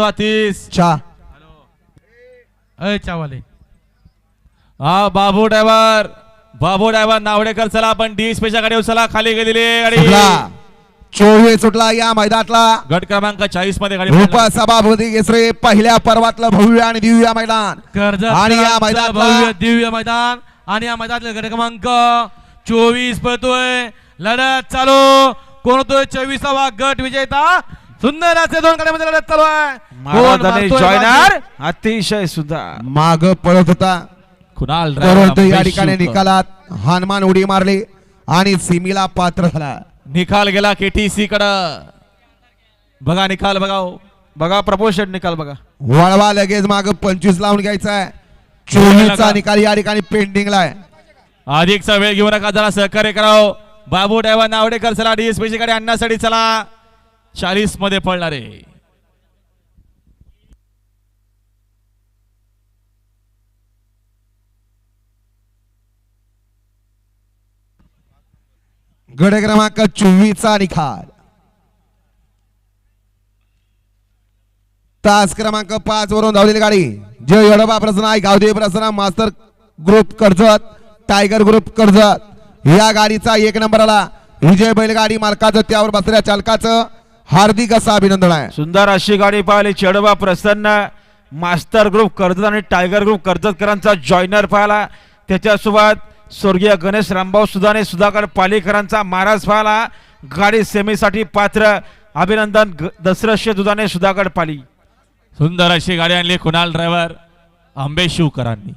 तीस चा. अय चावाले. हा बाबू ड्रायव्हर. बाबू ड्रायव्हर नावडेकर चला आपण डी स्पेशल गाडी चला खाली गेलेली गाडी. सुटला. चोवीस सुटला या मैदानातला. गट क्रमांक चाळीसमध्ये गाडी. उपसभापती केसरी पहिल्या पर्वातलं भव्य आणि दिव्य मैदान. कर्जत आणि या मैदानातला- भव्य दिव्य मैदान. आणि या मैदानातले गट क्रमांक चोवीस पळतोय. लढत चालू. कोण होतोय? चोवीसावा गट विजेता सुंदर असे दोन गाड्यामध्ये लढत चालू आहे. जॉयनर? अतिशय सुद्धा माग पळत होता. कुणाल या ठिकाणी. निकालात. हनुमान उडी मारली आणि सीमीला पात्र झाला. निकाल गेला केटीसी कडं बघा निकाल बघा हो. बघा प्रपोशन निकाल बघा. वळवा लगेच माग पंचवीस लावून घ्यायचा आहे. चोवीसचा निकाल या ठिकाणी पेंडिंगला आहे. अधिकचा वेळ घेऊ नका जरा सहकार्य कराव. बाबू ड्रायव्हर नावडेकर चला डीएसपीची गाडी आणण्यासाठी चला. चाळीसमध्ये पळणारे. गड क्रमांक चोवीसचा निकाल तास क्रमांक पाच वरून धावलेली गाडी. जय यडोबा प्रसना Gavdev Prasanna master group Karjat tiger group Karjat. या गाडीचा एक नंबर आला विजय बैलगाडी मालकाचं त्यावर बसलेल्या चालकाचं हार्दिक असं अभिनंदन आहे. सुंदर अशी गाडी पाहिली चेडोबा प्रसन्न. मास्टर ग्रुप कर्जत आणि टायगर ग्रुप कर्जतकरांचा जॉयनर पाहिला. त्याच्यासोबत स्वर्गीय गणेश रामभाऊ सुदाने सुधाकर पालेकरांचा महाराज पाहिला. गाडी सेमीसाठी पात्र. अभिनंदन ग- दसरथ दुधाने सुधागड पाली. सुंदर अशी गाडी आणली कुणाल ड्रायव्हर आंबे शिवकरांनी